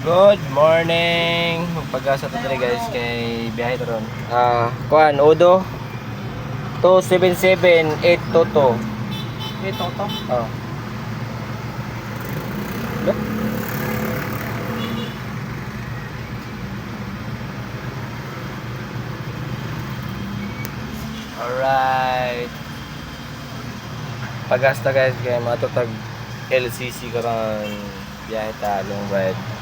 Good morning! Magpag-asa to dali guys kay biyahe to ron. Ah, kuan Udo 277822. Ito to. Oh. Lo? Alright. Pagasta guys kay matutag LCC karon biyahe ta long ride.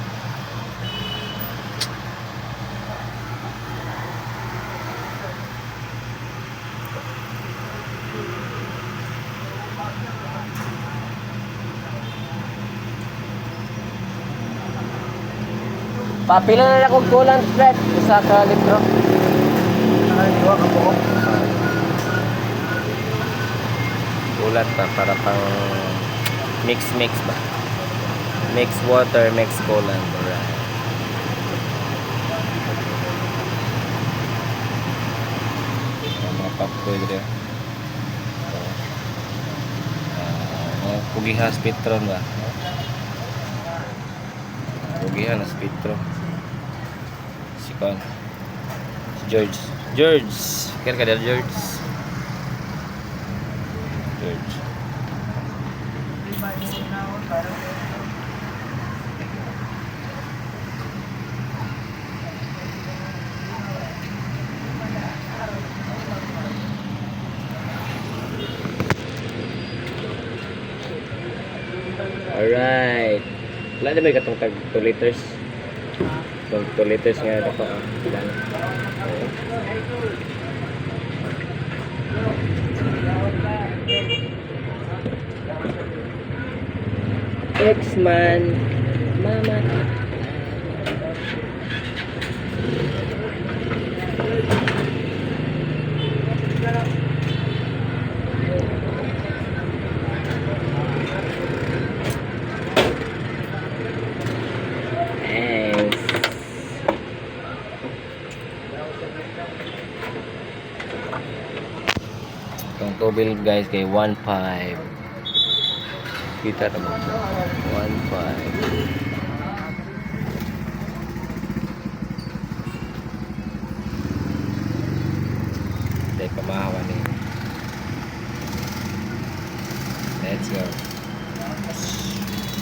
Papila na lang kong coolant flat sa ka litro. Ay, diwa ka pa para pang mix mix ba. Mix water, mix coolant. Alright. Mga papoy dito. Ah, mga pugihas pitron ba? Pugihan na pitro. Kon. Si George. George! Kaya ka dala, George. George. Alright. Wala na ba yung katong tag 2 liters? Itong 2 liters nga ito pa. X-Man. Mama. Itong tubig guys kay 1.5. Kita na mo. 1.5. Pamahawa niya. Let's go.